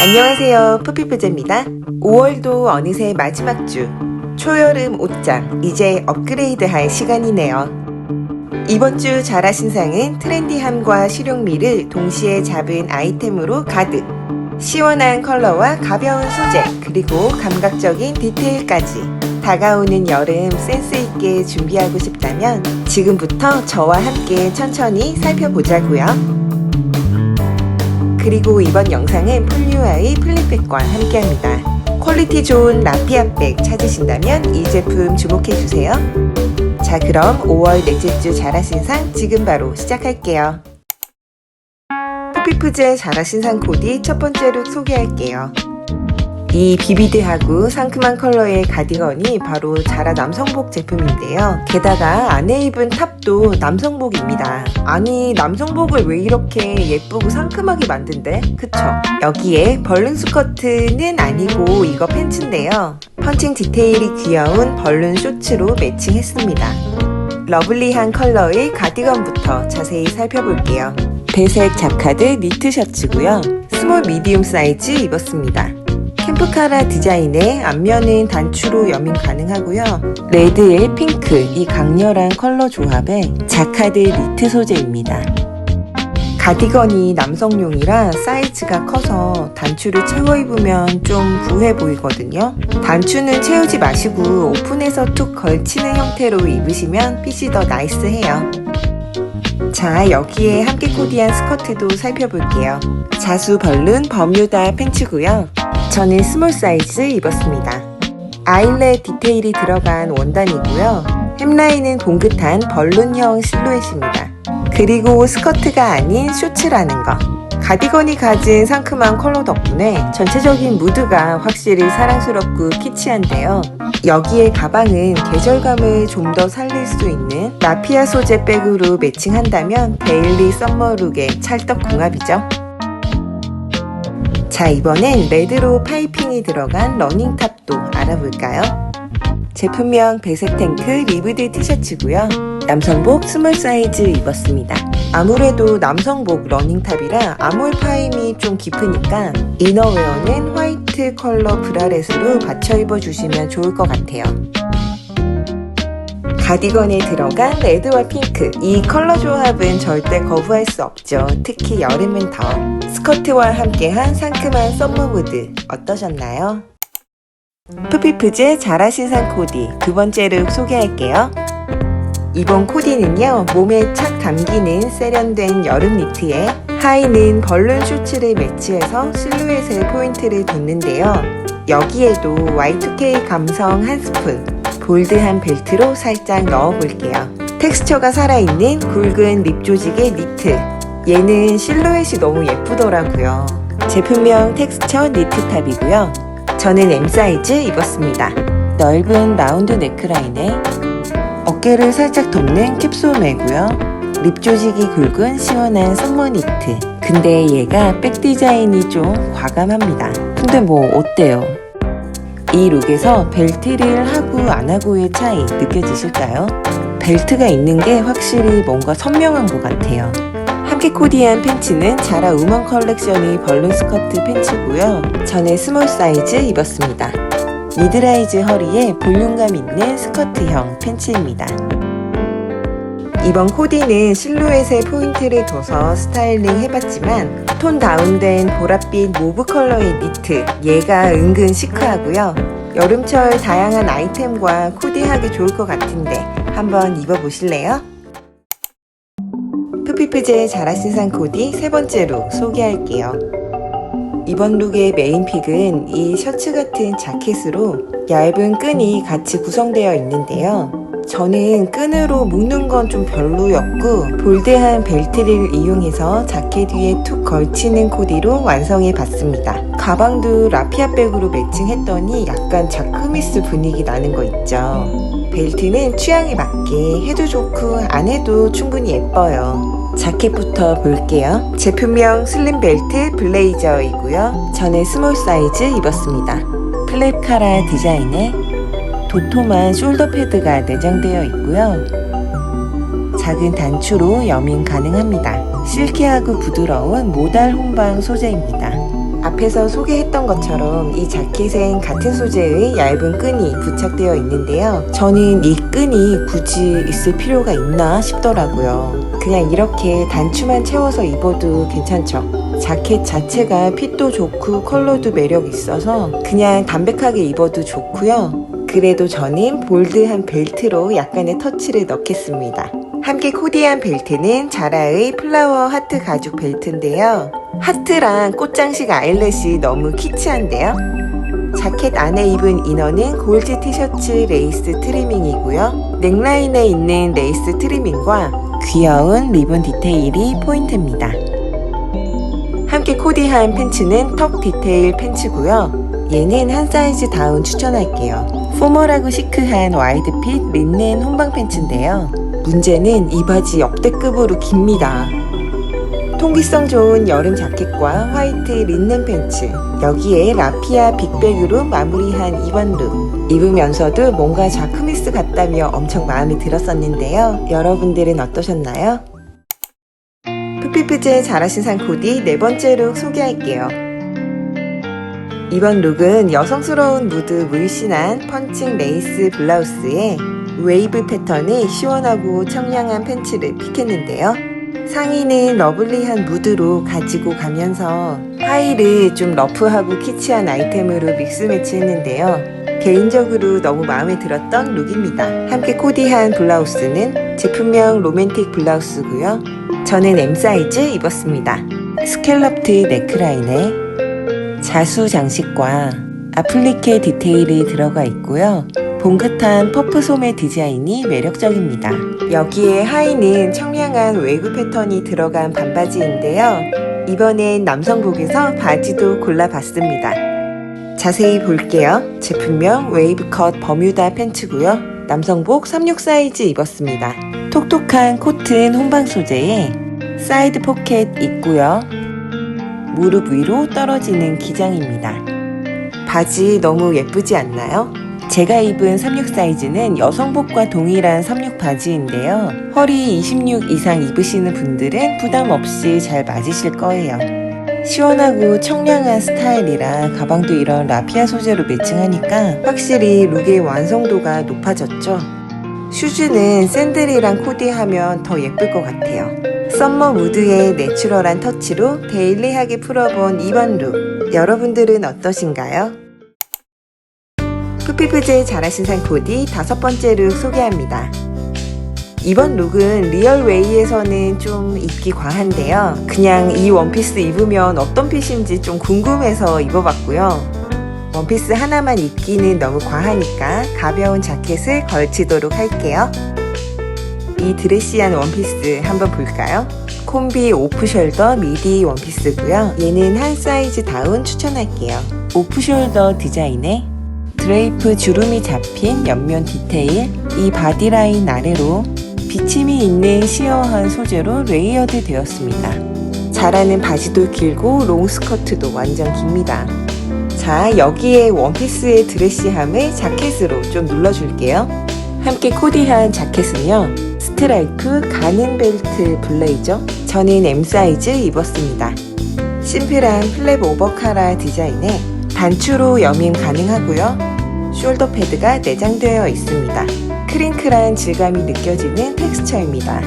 안녕하세요. 푸피푸제입니다. 5월도 어느새 마지막 주. 초여름 옷장, 이제 업그레이드 할 시간이네요. 이번 주 자라 신 상은 트렌디함과 실용미를 동시에 잡은 아이템으로 가득. 시원한 컬러와 가벼운 소재, 그리고 감각적인 디테일까지. 다가오는 여름 센스있게 준비하고 싶다면 지금부터 저와 함께 천천히 살펴보자고요. 그리고 이번 영상은 폴리와의 플립백과 함께합니다. 퀄리티 좋은 라피아백 찾으신다면 이 제품 주목해주세요. 자 그럼 5월 넷째 주 자라 신상 지금 바로 시작할게요. 푸피푸제 자라 신상 코디 첫 번째 룩 소개할게요. 이 비비드하고 상큼한 컬러의 가디건이 바로 자라 남성복 제품인데요. 게다가 안에 입은 탑도 남성복입니다. 아니 남성복을 왜 이렇게 예쁘고 상큼하게 만든대? 그쵸? 여기에 벌룬 스커트는 아니고 이거 팬츠인데요. 펀칭 디테일이 귀여운 벌룬 쇼츠로 매칭했습니다. 러블리한 컬러의 가디건부터 자세히 살펴볼게요. 배색 자카드 니트 셔츠고요. 스몰 미디움 사이즈 입었습니다. 캠프카라 디자인의 앞면은 단추로 여민 가능하고요. 레드에 핑크 이 강렬한 컬러 조합에 자카드 니트 소재입니다. 가디건이 남성용이라 사이즈가 커서 단추를 채워 입으면 좀 부해 보이거든요. 단추는 채우지 마시고 오픈해서 툭 걸치는 형태로 입으시면 핏이 더 나이스해요. 자, 여기에 함께 코디한 스커트도 살펴볼게요. 자수 벌룬 버뮤다 팬츠고요. 저는 스몰 사이즈 입었습니다. 아일렛 디테일이 들어간 원단이고요. 햄라인은 봉긋한 벌룬형 실루엣입니다. 그리고 스커트가 아닌 쇼츠라는 거. 가디건이 가진 상큼한 컬러 덕분에 전체적인 무드가 확실히 사랑스럽고 키치한데요. 여기에 가방은 계절감을 좀 더 살릴 수 있는 라피아 소재 백으로 매칭한다면 데일리 썸머룩의 찰떡궁합이죠. 자, 이번엔 레드로 파이핑이 들어간 러닝탑도 알아볼까요? 제품명 배색 탱크 리브드 티셔츠고요. 남성복 스몰 사이즈 입었습니다. 아무래도 남성복 러닝탑이라 아몰 파임이 좀 깊으니까 이너웨어는 화이트 컬러 브라렛으로 받쳐 입어주시면 좋을 것 같아요. 가디건에 들어간 레드와 핑크 이 컬러 조합은 절대 거부할 수 없죠. 특히 여름은 더 스커트와 함께한 상큼한 썸머 무드 어떠셨나요? 푸피프즈 자라 신상 코디 두 번째 룩 소개할게요. 이번 코디는요 몸에 착 감기는 세련된 여름 니트에 하의는 벌룬 슈츠를 매치해서 실루엣에 포인트를 뒀는데요. 여기에도 Y2K 감성 한 스푼, 볼드한 벨트로 살짝 넣어볼게요. 텍스처가 살아있는 굵은 립 조직의 니트. 얘는 실루엣이 너무 예쁘더라고요. 제품명 텍스처 니트탑이고요. 저는 M 사이즈 입었습니다. 넓은 라운드 네크라인에 어깨를 살짝 덮는 캡소매고요. 립 조직이 굵은 시원한 썸머 니트. 근데 얘가 백 디자인이 좀 과감합니다. 근데 뭐 어때요? 이 룩에서 벨트를 하고 안 하고의 차이 느껴지실까요? 벨트가 있는 게 확실히 뭔가 선명한 것 같아요. 함께 코디한 팬츠는 자라 우먼 컬렉션이 벌룬 스커트 팬츠고요. 전에 스몰 사이즈 입었습니다. 미드라이즈 허리에 볼륨감 있는 스커트형 팬츠입니다. 이번 코디는 실루엣에 포인트를 둬서 스타일링 해봤지만 톤 다운된 보랏빛 모브 컬러의 니트 얘가 은근 시크하고요. 여름철 다양한 아이템과 코디하기 좋을 것 같은데 한번 입어보실래요? 푸피프제의 자라신상 코디 세 번째 룩 소개할게요. 이번 룩의 메인 픽은 이 셔츠 같은 자켓으로 얇은 끈이 같이 구성되어 있는데요. 저는 끈으로 묶는 건 좀 별로였고 볼드한 벨트를 이용해서 자켓 위에 툭 걸치는 코디로 완성해 봤습니다. 가방도 라피아백으로 매칭했더니 약간 자크미스 분위기 나는 거 있죠. 벨트는 취향에 맞게 해도 좋고 안 해도 충분히 예뻐요. 자켓부터 볼게요. 제품명 슬림 벨트 블레이저이고요. 저는 스몰 사이즈 입었습니다. 플랩 카라 디자인에 도톰한 숄더 패드가 내장되어 있고요. 작은 단추로 여민 가능합니다. 실키하고 부드러운 모달 홍방 소재입니다. 앞에 앞에서 소개했던 것처럼 이 자켓엔 같은 소재의 얇은 끈이 부착되어 있는데요. 저는 이 끈이 굳이 있을 필요가 있나 싶더라고요. 그냥 이렇게 단추만 채워서 입어도 괜찮죠. 자켓 자체가 핏도 좋고 컬러도 매력 있어서 그냥 담백하게 입어도 좋고요. 그래도 저는 볼드한 벨트로 약간의 터치를 넣겠습니다. 함께 코디한 벨트는 자라의 플라워 하트 가죽 벨트인데요. 하트랑 꽃장식 아일렛이 너무 키치한데요. 자켓 안에 입은 이너는 골지 티셔츠 레이스 트리밍이고요. 넥라인에 있는 레이스 트리밍과 귀여운 리본 디테일이 포인트입니다. 함께 코디한 팬츠는 턱 디테일 팬츠고요. 얘는 한 사이즈 다운 추천할게요. 포멀하고 시크한 와이드핏 린넨 혼방 팬츠인데요. 문제는 이 바지 역대급으로 깁니다. 통기성 좋은 여름 자켓과 화이트 린넨 팬츠 여기에 라피아 빅백으로 마무리한 이번 룩 입으면서도 뭔가 자크미스 같다며 엄청 마음에 들었었는데요 여러분들은 어떠셨나요? 푸피프즈의 잘하신 산 코디 네 번째 룩 소개할게요 이번 룩은 여성스러운 무드 물씬한 펀칭 레이스 블라우스에 웨이브 패턴의 시원하고 청량한 팬츠를 픽했는데요. 상의는 러블리한 무드로 가지고 가면서 하의를 좀 러프하고 키치한 아이템으로 믹스 매치했는데요. 개인적으로 너무 마음에 들었던 룩입니다. 함께 코디한 블라우스는 제품명 로맨틱 블라우스고요. 저는 M 사이즈 입었습니다. 스캘럽트 넥라인에 자수 장식과 아플리케 디테일이 들어가 있고요. 봉긋한 퍼프 소매 디자인이 매력적입니다. 여기에 하의는 청량한 웨이브 패턴이 들어간 반바지인데요. 이번엔 남성복에서 바지도 골라봤습니다. 자세히 볼게요. 제품명 웨이브 컷 버뮤다 팬츠고요. 남성복 36 사이즈 입었습니다. 톡톡한 코튼 혼방 소재에 사이드 포켓 있고요. 무릎 위로 떨어지는 기장입니다. 바지 너무 예쁘지 않나요? 제가 입은 36 사이즈는 여성복과 동일한 36 바지인데요. 허리 26 이상 입으시는 분들은 부담 없이 잘 맞으실 거예요. 시원하고 청량한 스타일이라 가방도 이런 라피아 소재로 매칭하니까 확실히 룩의 완성도가 높아졌죠. 슈즈는 샌들이랑 코디하면 더 예쁠 것 같아요. 썸머 무드의 내추럴한 터치로 데일리하게 풀어본 이번 룩. 여러분들은 어떠신가요? 푸피프즈의 잘하신 산 코디 다섯 번째 룩 소개합니다. 이번 룩은 리얼웨이에서는 좀 입기 과한데요. 그냥 이 원피스 입으면 어떤 핏인지 좀 궁금해서 입어봤고요. 원피스 하나만 입기는 너무 과하니까 가벼운 자켓을 걸치도록 할게요. 이 드레시한 원피스 한번 볼까요? 콤비 오프숄더 미디 원피스고요. 얘는 한 사이즈 다운 추천할게요. 오프숄더 디자인에 드레이프 주름이 잡힌 옆면 디테일, 이 바디라인 아래로 비침이 있는 시어한 소재로 레이어드 되었습니다. 자라는 바지도 길고 롱 스커트도 완전 깁니다. 자, 여기에 원피스의 드레시함을 자켓으로 좀 눌러줄게요. 함께 코디한 자켓은요. 스트라이프 가는 벨트 블레이저. 저는 M 사이즈 입었습니다. 심플한 플랩 오버카라 디자인에 단추로 여밈 가능하고요. 숄더 패드가 내장되어 있습니다. 크링클한 질감이 느껴지는 텍스처입니다.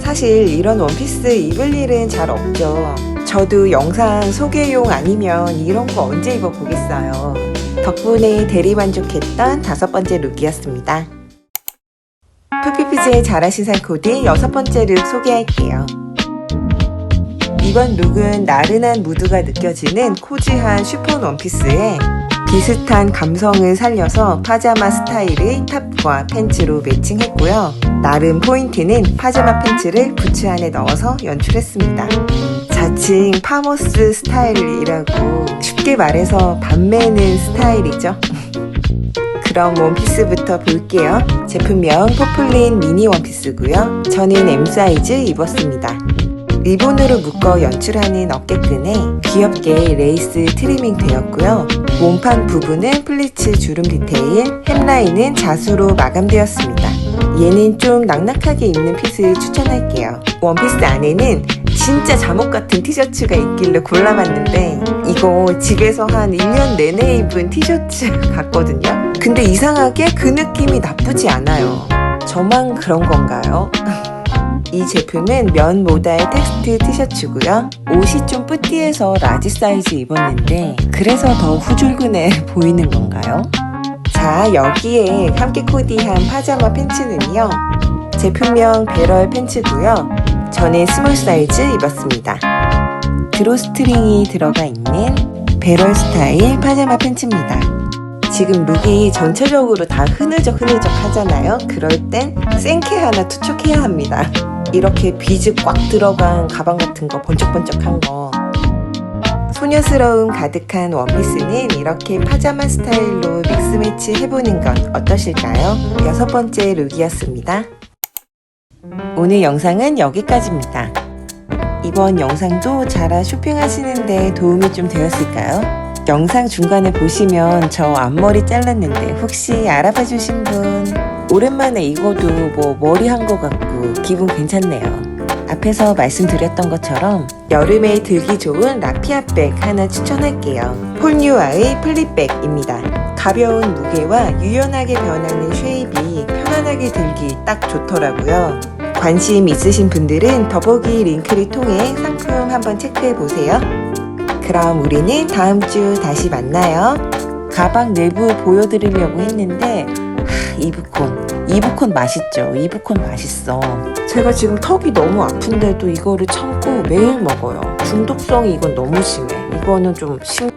사실 이런 원피스 입을 일은 잘 없죠. 저도 영상 소개용 아니면 이런 거 언제 입어보겠어요. 덕분에 대리만족했던 다섯 번째 룩이었습니다. 푸피피즈의 잘하신 살 코디 여섯 번째 룩 소개할게요. 이번 룩은 나른한 무드가 느껴지는 코지한 슈폰 원피스에 비슷한 감성을 살려서 파자마 스타일의 탑과 팬츠로 매칭했고요. 나름 포인트는 파자마 팬츠를 부츠 안에 넣어서 연출했습니다. 자칭 파머스 스타일이라고 쉽게 말해서 밤매는 스타일이죠. 그럼 원피스부터 볼게요. 제품명 포플린 미니 원피스고요. 저는 M 사이즈 입었습니다. 리본으로 묶어 연출하는 어깨끈에 귀엽게 레이스 트리밍 되었고요. 몸판 부분은 플리츠 주름 디테일, 햄라인은 자수로 마감되었습니다. 얘는 좀 낙낙하게 입는 핏을 추천할게요. 원피스 안에는 진짜 잠옷 같은 티셔츠가 있길래 골라봤는데 이 이거 집에서 한 1년 내내 입은 티셔츠 같거든요. 근데 이상하게 그 느낌이 나쁘지 않아요. 저만 그런 건가요? 이 제품은 면 모달 텍스트 티셔츠고요. 옷이 좀 뿌띠해서 라지 사이즈 입었는데 그래서 더 후줄근해 보이는 건가요? 자 여기에 함께 코디한 파자마 팬츠는요. 제품명 배럴 팬츠고요. 저는 스몰 사이즈 입었습니다. 드로스트링이 들어가 있는 배럴 스타일 파자마 팬츠입니다. 지금 룩이 전체적으로 다 흐느적 흐느적 하잖아요. 그럴 땐 생케 하나 투척해야 합니다. 이렇게 비즈 꽉 들어간 가방 같은 거 번쩍번쩍한 거 소녀스러움 가득한 원피스는 이렇게 파자마 스타일로 믹스 매치 해보는 건 어떠실까요? 여섯 번째 룩이었습니다. 오늘 영상은 여기까지입니다. 이번 영상도 자라 쇼핑하시는데 도움이 좀 되었을까요? 영상 중간에 보시면 저 앞머리 잘랐는데 혹시 알아봐 주신 분 오랜만에 이거도 뭐 머리 한 거 같고 기분 괜찮네요. 앞에서 말씀드렸던 것처럼 여름에 들기 좋은 라피아백 하나 추천할게요. 폴뉴아의 플립백입니다. 가벼운 무게와 유연하게 변하는 쉐입이 편안하게 들기 딱 좋더라고요. 관심 있으신 분들은 더보기 링크를 통해 상품 한번 체크해 보세요. 그럼 우리는 다음 주 다시 만나요. 가방 내부 보여드리려고 했는데 하, 이브콘. 이브콘 맛있죠? 이브콘 맛있어. 제가 지금 턱이 너무 아픈데도 이거를 참고 매일 먹어요. 중독성이 이건 너무 심해. 이거는 좀 심,